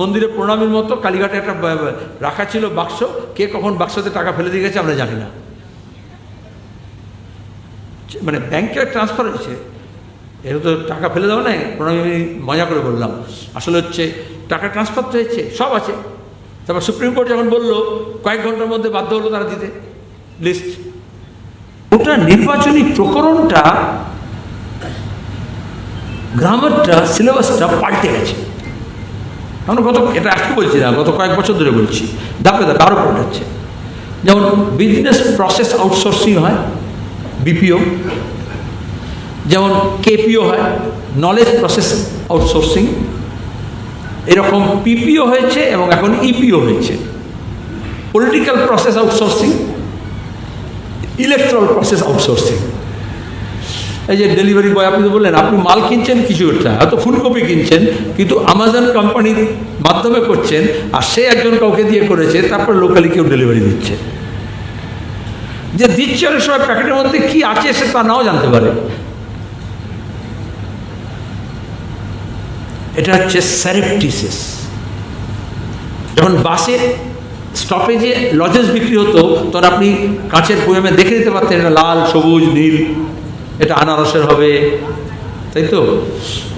মন্দিরে প্রণামীর মতো কালীঘাটে একটা রাখা ছিল বাক্স। কে কখন বাক্সতে টাকা ফেলে দিয়ে গেছে আমরা জানি না। মানে ব্যাংকে ট্রান্সফার হয়েছে। এর তো টাকা ফেলে দেওয়া নাই, প্রণামী আমি মজা করে বললাম। আসলে হচ্ছে টাকা ট্রান্সফার তো হয়েছে, সব আছে। তারপর সুপ্রিম কোর্ট যখন বলল, কয়েক ঘণ্টার মধ্যে বাধ্য হলো তারা দিতে। লিস্ট ওটা নির্বাচনী প্রকরণটা, গ্রামারটা সিলেবাসটা পাল্টে গেছে। আমরা গত, এটা আজকে বলছি না, গত কয়েক বছর ধরে বলছি। ধাপে ধাপে আরও পাল্টাচ্ছে যেমন বিজনেস প্রসেস আউটসোর্সিং হয় বিপিও যেমন কেপিও হয় নলেজ প্রসেস আউটসোর্সিং এরকম পিপিও হয়েছে এবং এখন ইপিও হয়েছে। Political process outsourcing electoral process outsourcing এই যে ডেলিভারি বয় আপনি তো বললেন, আপনি মাল কিনছেন কিছু একটা, হয়তো ফুলকপি কিনছেন, কিন্তু আমাজন কোম্পানির মাধ্যমে করছেন, আর সে একজন কাউকে দিয়ে করেছে, তারপর লোকালি কেউ ডেলিভারি দিচ্ছে। যে দিচ্ছে অনেক সময় প্যাকেটের মধ্যে কি আছে সে তা নাও জানতে পারে। এটা হচ্ছে স্যারেপটিসিস যখন বাসে স্টপেজে লজেস বিক্রি হতো, তখন আপনি কাঁচের বয়ামে দেখে দিতে পারতেন লাল, সবুজ, নীল। এটা আনারসের হবে, তাই তো?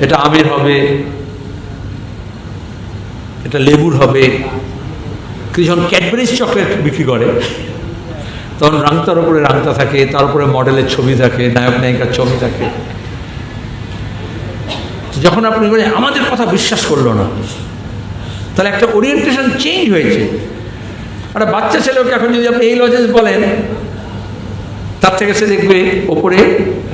এটা আমের হবে, এটা লেবুর হবে। যখন ক্যাডবেরিজ চকলেট বিক্রি করে, তখন রাংতার উপরে রাংতা থাকে, তার উপরে মডেলের ছবি থাকে, নায়ক নায়িকার ছবি থাকে। যখন আপনি বলেন, আমাদের কথা বিশ্বাস করল না, তাহলে একটা ওরিয়েন্টেশন চেঞ্জ হয়েছে। একটা বাচ্চা ছেলেকে এখন যদি আপনি এই লজেন্স বলেন, তার থেকে সে দেখবে ওপরে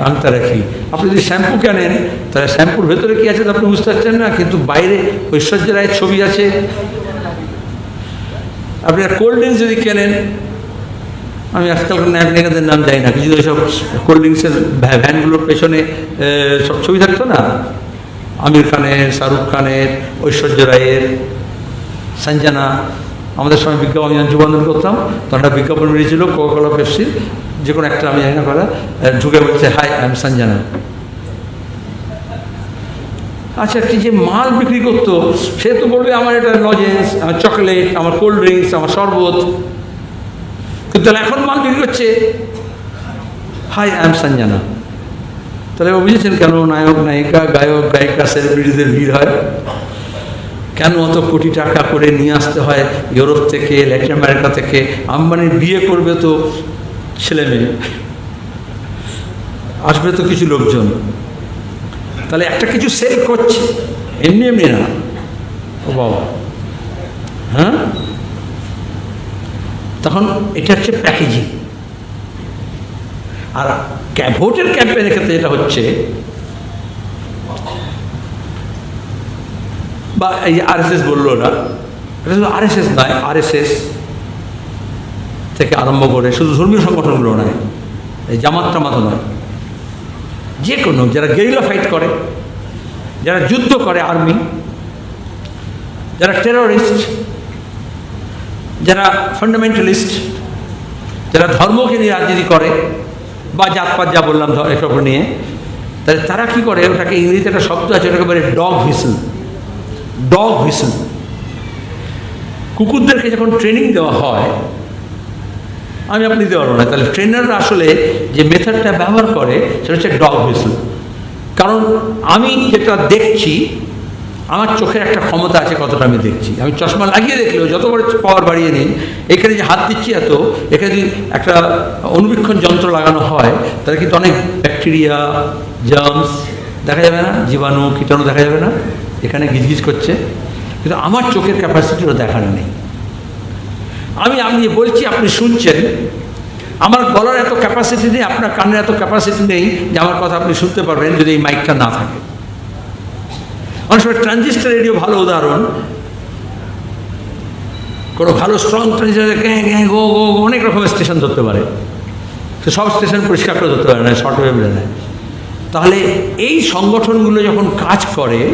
আংটা রাখি। আপনি যদি শ্যাম্পু কেনেন, তাহলে শ্যাম্পুর ভেতরে কি আছে আপনি বুঝতে পারছেন না, কিন্তু বাইরে ঐশ্বর্য রায়ের ছবি আছে। আপনি কোল্ড ড্রিঙ্কস যদি কেনেন, আমি আজকালকার নায়ক নায়িকাদের নাম জানি না, কিছু সব কোল্ড ড্রিঙ্কসের ভ্যানগুলোর পেছনে সব ছবি থাকতো না? আমির খানের, শাহরুখ খানের, ঐশ্বর্য রায়ের সঞ্জনা আমাদের সময় বিজ্ঞাপন যুবন্ধন করতাম, তখন বিজ্ঞাপন বেরিয়েছিল কোকাকোলা পেপসির যে কোনো একটা আমি জানি না করা ঢুকে বলছে হাই আই এম সঞ্জনা আচ্ছা কি যে মাল বিক্রি করতো, সে তো বলবে, আমার এটা লজেন্স আমার চকলেট আমার কোল্ড ড্রিঙ্কস আমার শরবত। কিন্তু তাহলে এখন মাল বিক্রি করছে। হাই আই এম সঞ্জনা তাহলে বুঝেছেন কেন নায়ক, নায়িকা, গায়ক, গায়িকা সেলিব্রিটিদের ভিড় হয়? কেন অত কোটি টাকা করে নিয়ে আসতে হয় ইউরোপ থেকে, ল্যাটিন আমেরিকা থেকে? আম্বানির বিয়ে করবে তো। ছেলে মেয়ে। আসবে তো কিছু লোকজন। তাহলে একটা কিছু সেল করছে। এমনি এমনি না। ও বাবা। হ্যাঁ? তখন এটা হচ্ছে প্যাকেজিং আর ভোটের ক্যাম্পেইনের ক্ষেত্রে এটা হচ্ছে বা এই যে আরএসএস বলল না এটা শুধু আরএসএস নয় আরএসএস থেকে আরম্ভ করে শুধু ধর্মীয় সংগঠনগুলো নয়, এই জামাত টামাত নয়, যে কোনো, যারা গেরিলা ফাইট করে, যারা যুদ্ধ করে আর্মি যারা টেররিস্ট যারা ফান্ডামেন্টালিস্ট যারা ধর্মকে নিয়ে রাজনীতি করে, বা জাতপাত যা বললাম এসব নিয়ে, তাহলে তারা কি করে? ওটাকে ইংরেজিতে একটা শব্দ আছে, ওটাকে বলে ডগ হুইসল ডগ হুইসল কুকুরদেরকে যখন ট্রেনিং দেওয়া হয় আমি আপনি দিতে পারব না। তাহলে ট্রেনাররা আসলে যে মেথডটা ব্যবহার করে, সেটা হচ্ছে ডগ হুইসল কারণ আমি যেটা দেখছি, আমার চোখের একটা ক্ষমতা আছে কতটা আমি দেখছি। আমি চশমা লাগিয়ে দেখলেও যত বড় পাওয়ার বাড়িয়ে নিন, এখানে যে হাত দিচ্ছি এত, এখানে যদি একটা অনুবীক্ষণ যন্ত্র লাগানো হয়, তাহলে কিন্তু অনেক ব্যাকটেরিয়া জার্মস দেখা যাবে না? জীবাণু, কীটাণু দেখা যাবে না? এখানে গিজগিজ করছে। কিন্তু আমার চোখের ক্যাপাসিটিও দেখার নেই। আমি আপনি বলছি, আপনি শুনছেন? আমার গলার এত ক্যাপাসিটি নেই, আপনার কানের এত ক্যাপাসিটি নেই যে আমার কথা আপনি শুনতে পারবেন যদি এই মাইকটা না থাকে। অনেক সময় ট্রানজিস্টার রেডিও ভালো উদাহরণ। কোনো ভালো স্ট্রং ট্রানজিস্টার গো গো অনেক রকমের স্টেশন ধরতে পারে। তো সব স্টেশন পরিষ্কার করে ধরতে পারে না শর্ট ওয়েভ নেয় তাহলে এই সংগঠনগুলো যখন কাজ করে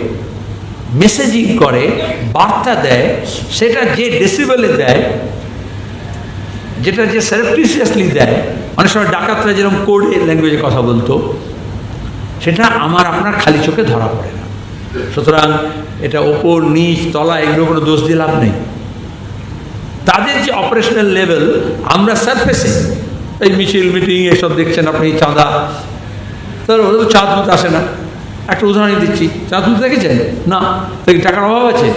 মেসেজিং করে, বার্তা দেয়, সেটা যে ডেসিবেলে দেয় যেটা যে সেরেপ্রিসিয়াসলি দেয়, অনেক সময় ডাকাতরা যেরকম কোডে ল্যাঙ্গুয়েজে কথা বলতো, সেটা আমার আপনার খালি চোখে ধরা পড়ে না। সুতরাং এটা ওপর, নিচ, তলা এগুলো কোনো দোষ দিয়ে লাভ নেই। তাদের যে অপারেশনাল লেভেল আমরা সারফেসে এই মিছিল মিটিং এসব দেখছেন আপনি চাঁদা। তাহলে ওরা তো চাঁদ আসে না। একটা উদাহরণ দিচ্ছি। চাঁদ দেখেছেন? না। তাই টাকার অভাব আছে?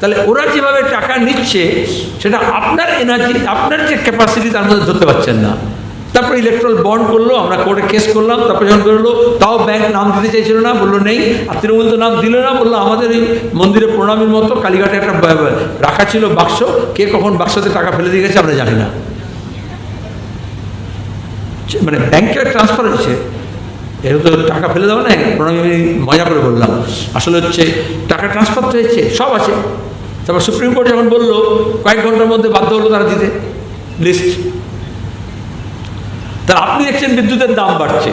তাহলে ওরা যেভাবে টাকা নিচ্ছে, সেটা আপনার এনার্জি আপনার যে ক্যাপাসিটি তার মধ্যে ধরতে পারছেন না। তারপর ইলেকট্রাল বন্ড করল, আমরা কোর্টে কেস করলাম, তারপরে যখন বেরোলো, তাও ব্যাংক নাম দিতে চাইছিল না, বলল নেই। আর তৃণমূল তো নাম দিল না, বলল আমাদের এই মন্দিরে প্রণামীর মতো কালীঘাটে একটা রাখা ছিল বাক্স, কে কখন বাক্সতে টাকা ফেলে দিয়ে গেছে আমরা জানি না। মানে ব্যাংকে ট্রান্সফার হচ্ছে। এর তো টাকা ফেলে দেওয়া না? প্রণামী আমি মজা করে বললাম। আসলে হচ্ছে টাকা ট্রান্সফার তো হয়েছে, সব আছে। তারপর সুপ্রিম কোর্ট যখন বলল, কয়েক ঘণ্টার মধ্যে বাধ্য হলো তারা দিতে। লিস্ট তাহলে আপনি দেখছেন বিদ্যুতের দাম বাড়ছে।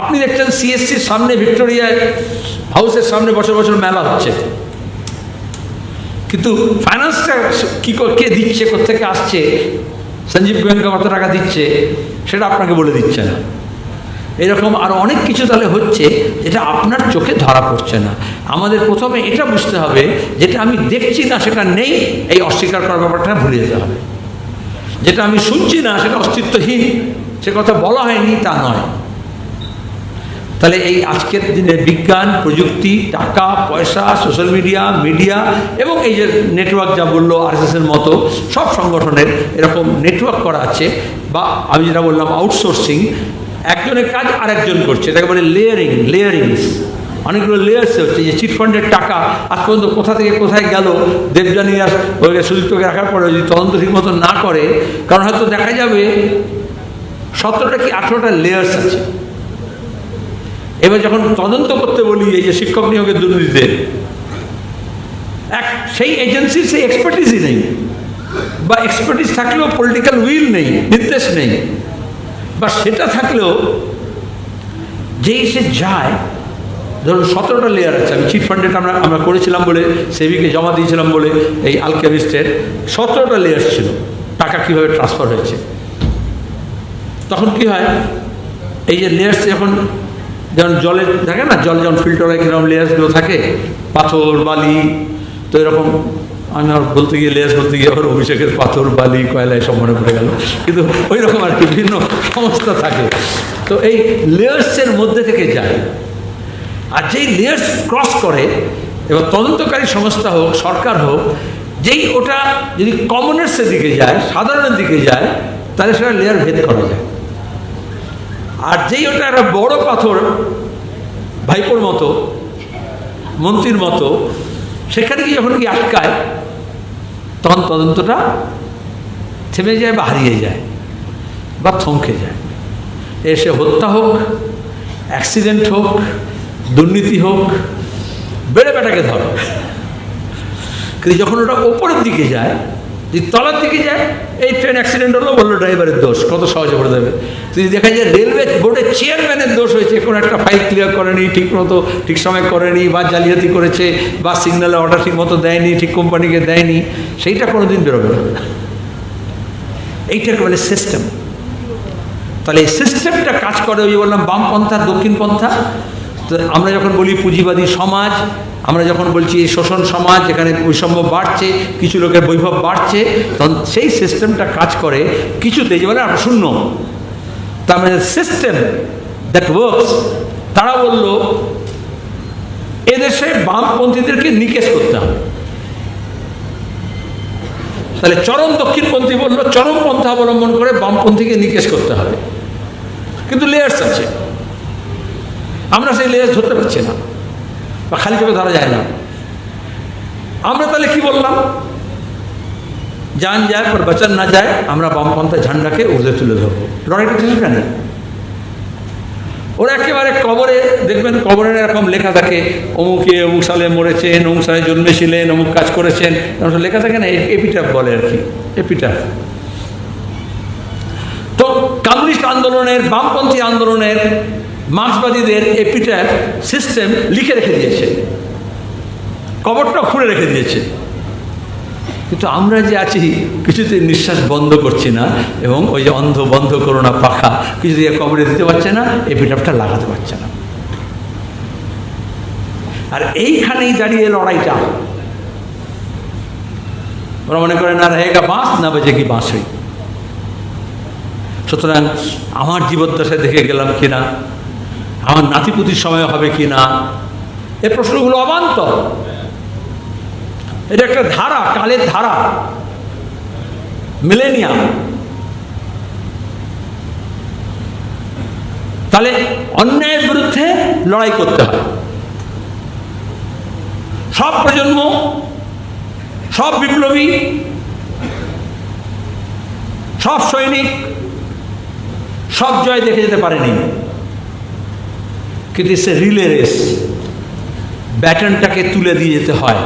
আপনি দেখছেন সিএসসির সামনে ভিক্টোরিয়ায় হাউসের সামনে বছর বছর মেলা হচ্ছে। কিন্তু ফাইন্যান্সটা কী কে দিচ্ছে কোথেকে আসছে? সঞ্জীব গোয়েঙ্কা কত টাকা দিচ্ছে, সেটা আপনাকে বলে দিচ্ছে না। এরকম আরও অনেক কিছু তাহলে হচ্ছে যেটা আপনার চোখে ধরা পড়ছে না। আমাদের প্রথমে এটা বুঝতে হবে, যেটা আমি দেখছি না সেটা নেই, এই অস্বীকার করার ব্যাপারটা ভুলে যেতে হবে। যেটা আমি শুনছি না সেটা অস্তিত্বহীন, সে কথা বলা হয়নি তা নয়। তাহলে এই আজকের দিনে বিজ্ঞান, প্রযুক্তি, টাকা, পয়সা, সোশ্যাল মিডিয়া মিডিয়া এবং এই যে নেটওয়ার্ক যা বলল আরএসএসের মতো, সব সংগঠনের এরকম নেটওয়ার্ক করা আছে বা আমি যেটা বললাম আউটসোর্সিং একজনের কাজ আরেকজন করছে। এটাকে বলে লেয়ারিং লেয়ারিংস অনেকগুলো লেয়ার্স হচ্ছে, যে চিটফান্ডের টাকা আজ পর্যন্ত কোথা থেকে কোথায় গেল, দেবযানী আর সুযুক্তকে রাখার পরে যদি তদন্ত ঠিক মতো না করে, কারণ হয়তো দেখা যাবে সতেরোটা কি আঠেরোটা লেয়ার্স আছে। এবার যখন তদন্ত করতে বলি, এই যে শিক্ষক নিয়োগের দুর্নীতিতে, এক, সেই এজেন্সির সেই এক্সপার্টিসই নেই। বা এক্সপার্টিস থাকলেও পলিটিক্যাল উইল নেই, নির্দেশ নেই। বা সেটা থাকলেও যেই সে যায়, ধরুন সতেরোটা লেয়ার আছে, আমি চিট ফান্ডেটা আমরা আমরা করেছিলাম বলে সেভিকে জমা দিয়েছিলাম বলে এই আলকেমিস্টের সতেরোটা লেয়ার ছিল, টাকা কীভাবে ট্রান্সফার হয়েছে। তখন কি হয়, এই যে লেয়ার্স যখন যেমন জলে থাকে না, জল যখন ফিল্টার হয়, কীরকম লেয়ার্সগুলো থাকে, পাথর, বালি, তো এরকম আমি আর বলতে গিয়ে লেয়ার্স বলতে গিয়ে আবার অভিষেকের পাথর, বালি, কয়লা এসব মনে পড়ে গেল। কিন্তু ওই রকম আর কি বিভিন্ন সমস্যা থাকে। তো এই লেয়ার্সের মধ্যে থেকে যায়। আর যেই লেয়ার্স ক্রস করে, এবার তদন্তকারী সংস্থা হোক, সরকার হোক, যেই ওটা যদি কমনার্সের দিকে যায়, সাধারণের দিকে যায়, তাহলে সেটা লেয়ার ভেদ করা যায়। আর যেই ওটা একটা বড় পাথর, ভাইপোর মতো, মন্ত্রীর মতো, সেখানে কি যখন কি আটকায় তখন তদন্তটা থেমে যায় বা হারিয়ে যায় বা থমকে যায়। এসে হত্যা হোক, অ্যাক্সিডেন্ট হোক, দুর্নীতি হোক, বেড়ে বেটাকে ধর। কিন্তু যখন ওটা ওপরের দিকে যায়, যদি তলার দিকে যায়, এই ট্রেন অ্যাক্সিডেন্ট হলো বলল ড্রাইভারের দোষ, কত সহজে করে দেবে। যদি দেখা যায় রেলওয়ে বোর্ডের চেয়ারম্যানের দোষ হয়েছে, কোনো একটা ফাইল ক্লিয়ার করেনি ঠিক মতো ঠিক সময় করেনি, বা জালিয়াতি করেছে, বা সিগন্যালে অর্ডার ঠিক মতো দেয়নি, ঠিক কোম্পানিকে দেয়নি সেইটা কোনো দিন বেরোবে না। এইটাকে বলে সিস্টেম তাহলে এই সিস্টেমটা কাজ করে ওই বললাম বামপন্থা দক্ষিণপন্থা তো আমরা যখন বলি পুঁজিবাদী সমাজ, আমরা যখন বলছি এই শোষণ সমাজ, যেখানে বৈষম্য বাড়ছে, কিছু লোকের বৈভব বাড়ছে, তখন সেই সিস্টেমটা কাজ করে কিছুতে যে বলে শূন্য। তার মানে সিস্টেম দ্যাট ওয়ার্কস তারা বলল, এদেশে বামপন্থীদেরকে নিকেশ করতে হবে। তাহলে চরম দক্ষিণপন্থী বলল, চরম পন্থা অবলম্বন করে বামপন্থীকে নিকেশ করতে হবে। কিন্তু লেয়ার্স আছে। আমরা সেই লেয়ার্স ধরতে পারছি না, বা খালি চোখে ধরা যায় না। আমরা তাহলে কি বললাম? যান যায়, পর বাঁচান না যায়, আমরা বামপন্থা ঝান্ডাকে উর্ধে তুলে ধরবো। লড়াইটা ছিল কেন ওরা একেবারে কবরে, দেখবেন কবরের এরকম লেখা থাকে, অমুকে অমুক সালে মরেছেন, অমুক সালে জন্মেছিলেন, অমুক কাজ করেছেন। এরকম লেখা থাকে না এপিটাফ বলে আর কি, এপিটাফ। তো কমিউনিস্ট আন্দোলনের, বামপন্থী আন্দোলনের মার্ক্সবাদীদের এপিটাফ সিস্টেম লিখে রেখে দিয়েছে। কবরটা খুঁড়ে রেখে দিয়েছে। কিন্তু আমরা যে আছি কিছুতে নিঃশ্বাস বন্ধ করছি না এবং ওই যে অন্ধ বন্ধ করোনা পাখা কিছু দিয়ে কবরে দিতে পারছে না এপিটাফটা লাগাতে পারছে না। আর এইখানেই দাঁড়িয়ে লড়াইটা। ওরা মনে করে, না রেগা বাঁশ না বেজে কি বাঁশই সুতরাং আমার জীবদ্দশায় দেখে গেলাম কিনা আমার নাতিপুতির সময় হবে কি না? এ প্রশ্নগুলো অবান্তর। এটা একটা ধারা, কালের ধারা। মিলেনিয়াম তাহলে অন্যায়ের বিরুদ্ধে লড়াই করতে হয় সব প্রজন্ম, সব বিপ্লবী, সব সৈনিক, সব জয় দেখে যেতে পারেনি। কিন্তু সে রিলে রেস ব্যাটনটাকে তুলে দিয়ে যেতে হয়।